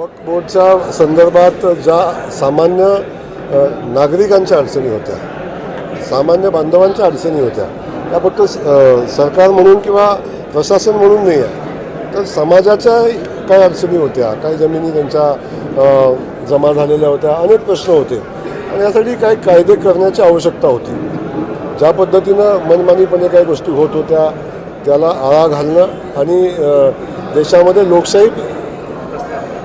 वक्फ बोर्डच्या संदर्भात ज्या सामान्य नागरिकांच्या अडचणी होत्या सामान्य बांधवांच्या अडचणी होत्या त्या फक्त स- सरकार म्हणून किंवा प्रशासन म्हणून नाही आहे. तर समाजाच्या काही अडचणी होत्या काही जमिनी त्यांच्या जमा झालेल्या होत्या अनेक प्रश्न होते. आणि यासाठी काही कायदे करण्याची आवश्यकता होती. ज्या पद्धतीनं मनमानीपणे काही गोष्टी होत होत्या त्याला आळा घालणं आणि देशामध्ये लोकशाही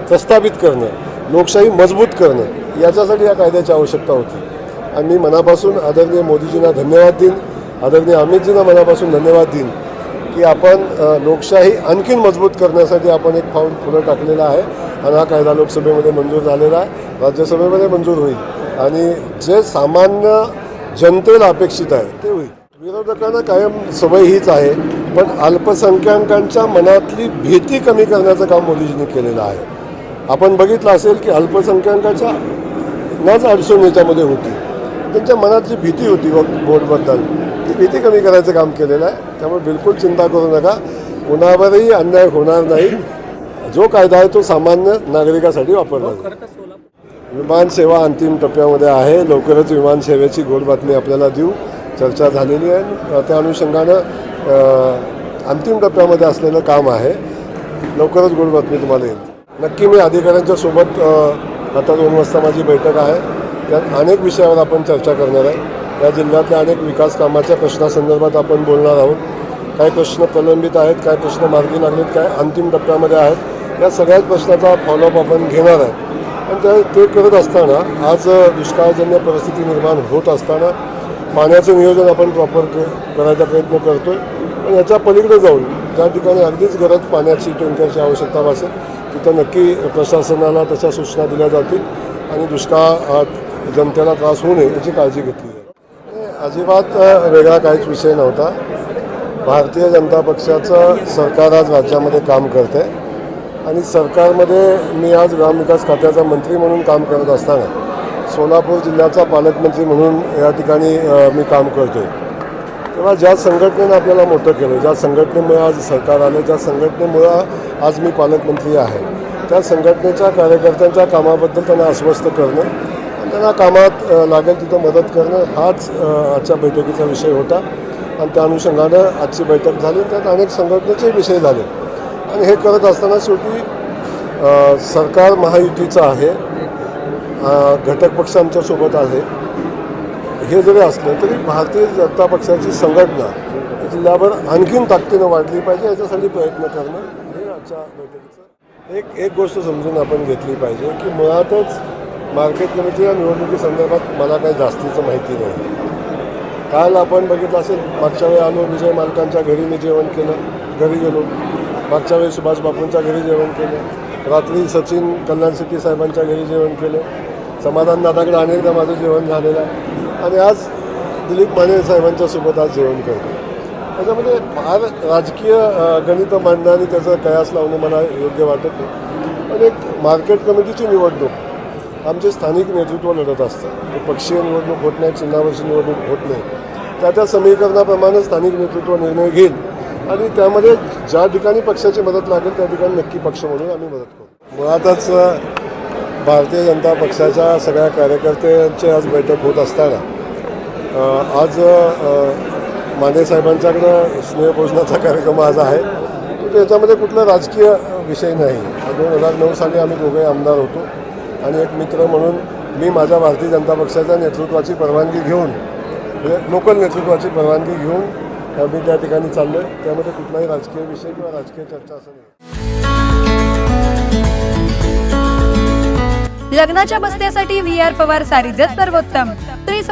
प्रस्थापित करणं लोकशाही मजबूत करणं याच्यासाठी या कायद्याची आवश्यकता होती. आणि मी मनापासून आदरणीय मोदीजींना धन्यवाद देईन. आदरणीय अमितजींना मनापासून धन्यवाद देईन की आपण लोकशाही आणखीन मजबूत करण्यासाठी आपण एक पाऊल पुढे टाकलेला आहे आणि हा कायदा लोकसभेमध्ये मंजूर झालेला आहे. राज्यसभेमध्ये मंजूर होईल आणि जे सामान्य जनतेला अपेक्षित आहे ते होईल. विरोधकांना कायम सवय हीच आहे पण अल्पसंख्याकांच्या मनातली भीती कमी करण्याचं काम मोदीजींनी केलेलं आहे. आपण बघितलं असेल की अल्पसंख्याकाच्या नाच अडचण याच्यामध्ये होती. त्यांच्या मनात जी भीती होती वोटबद्दल ती भीती कमी करायचं काम केलेलं आहे. त्यामुळे बिलकुल चिंता करू नका. कुणावरही अन्याय होणार नाही. जो कायदा आहे तो सामान्य नागरिकासाठी वापरला जाईल. विमान सेवा अंतिम टप्प्यामध्ये आहे. लवकरच विमान सेवेची गोड बातमी आपल्याला देऊ. चर्चा झालेली आहे. त्या अनुषंगानं अंतिम टप्प्यामध्ये असलेलं काम आहे. लवकरच गोड बातमी तुम्हाला येईल. नक्की मी अधिकाऱ्यांच्या सोबत आता दोन वाजता माझी बैठक आहे. त्यात अनेक विषयावर आपण चर्चा करणार आहे. या जिल्ह्यातल्या अनेक विकास कामाच्या प्रश्नासंदर्भात आपण बोलणार आहोत. काही प्रश्न प्रलंबित आहेत काही प्रश्न मार्गी लागलेत काय अंतिम टप्प्यामध्ये आहेत. या सगळ्याच प्रश्नाचा फॉलोअप आपण घेणार आहे पण त्या ते करत असताना आज दुष्काळजन्य परिस्थिती निर्माण होत असताना पाण्याचं नियोजन आपण प्रॉपर करायचा प्रयत्न करतो आहे पण याच्या पलीकडे जाऊन ज्या ठिकाणी अगदीच गरज पाण्याची टँकरची आवश्यकता भासेल तिथं नक्की प्रशासनाला तशा सूचना दिल्या जातील आणि दुष्काळ जनतेला त्रास होऊ नये याची काळजी घेतली अजिबात वेगळा काहीच विषय नव्हता. भारतीय जनता पक्षाचं सरकार आज राज्यामध्ये काम करते आहे आणि सरकारमध्ये मी आज ग्रामविकास खात्याचा मंत्री म्हणून काम करत असताना सोलापूर जिल्ह्याचा पालकमंत्री म्हणून या ठिकाणी मी काम करतो आहे तेव्हा ज्या संघटनेनं आपल्याला मोठं केलं ज्या संघटनेमुळे आज सरकार आलं ज्या संघटनेमुळं आज मी पालकमंत्री आहे. त्या संघटनेच्या कार्यकर्त्यांच्या कामाबद्दल त्यांना आश्वस्त करणं आणि त्यांना कामात लागेल तिथं मदत करणं हाच आजच्या बैठकीचा विषय होता. आणि त्या अनुषंगानं आजची बैठक झाली. त्यात अनेक संघटनेचे विषय झाले. आणि हे करत असताना शेवटी सरकार महायुतीचं आहे. घटक पक्ष आमच्यासोबत आहे. हे जरी असलं तरी भारतीय जनता पक्षाची संघटना जिल्ह्याभर आणखीन ताकदीनं वाढली पाहिजे. याच्यासाठी प्रयत्न करणं आजच्या बैठकीचं एक एक गोष्ट समजून आपण घेतली पाहिजे की मुळातच मार्केट कमिटीच्या निवडणुकीसंदर्भात मला काही जास्तीचं माहिती नाही. काल आपण बघितलं असेल मागच्या वेळी आलो विजय मालकांच्या घरी मी जेवण केलं घरी गेलो. मागच्या वेळी सुभाष बापूंच्या घरी जेवण केलं. रात्री सचिन कल्याण सिटी साहेबांच्या घरी जेवण केलं. समाधान दादाकडे अनेकदा माझं जेवण झालेलं आहे. आणि आज दिलीप माने साहेबांच्या सोबत आज जेवण करतो त्याच्यामध्ये फार राजकीय गणित गणितं मांडणं आणि त्याचा कयास लावणं मला योग्य वाटत नाही. पण एक मार्केट कमिटीची निवडणूक आमचे स्थानिक नेतृत्व लढत असतं. पक्षीय निवडणूक होत नाही चिन्हावरची निवडणूक होत नाही. त्या त्या समीकरणाप्रमाणे स्थानिक नेतृत्व निर्णय घेईल. आणि त्यामध्ये ज्या ठिकाणी पक्षाची मदत लागेल त्या ठिकाणी नक्की पक्ष म्हणून आम्ही मदत करू. मुळातच भारतीय जनता पक्षाच्या सगळ्या कार्यकर्त्यांची आज बैठक होत असताना आज माने साहेबांच्याकडं स्नेहभोजनाचा कार्यक्रम आज आहे. तो याच्यामध्ये कुठला राजकीय विषय नाही. दोन हजार नऊ साली आम्ही दोघे आमदार होतो. आणि एक मित्र म्हणून मी माझ्या भारतीय जनता पक्षाच्या नेतृत्वाची परवानगी घेऊन म्हणजे लोकल नेतृत्वाची परवानगी घेऊन मी त्या ठिकाणी चाललो आहे त्यामध्ये कुठलाही राजकीय विषय किंवा राजकीय चर्चा असं नाही. लग्नाच्या बस्त्यासाठी व्ही आर पवार सारी सर्वोत्तम.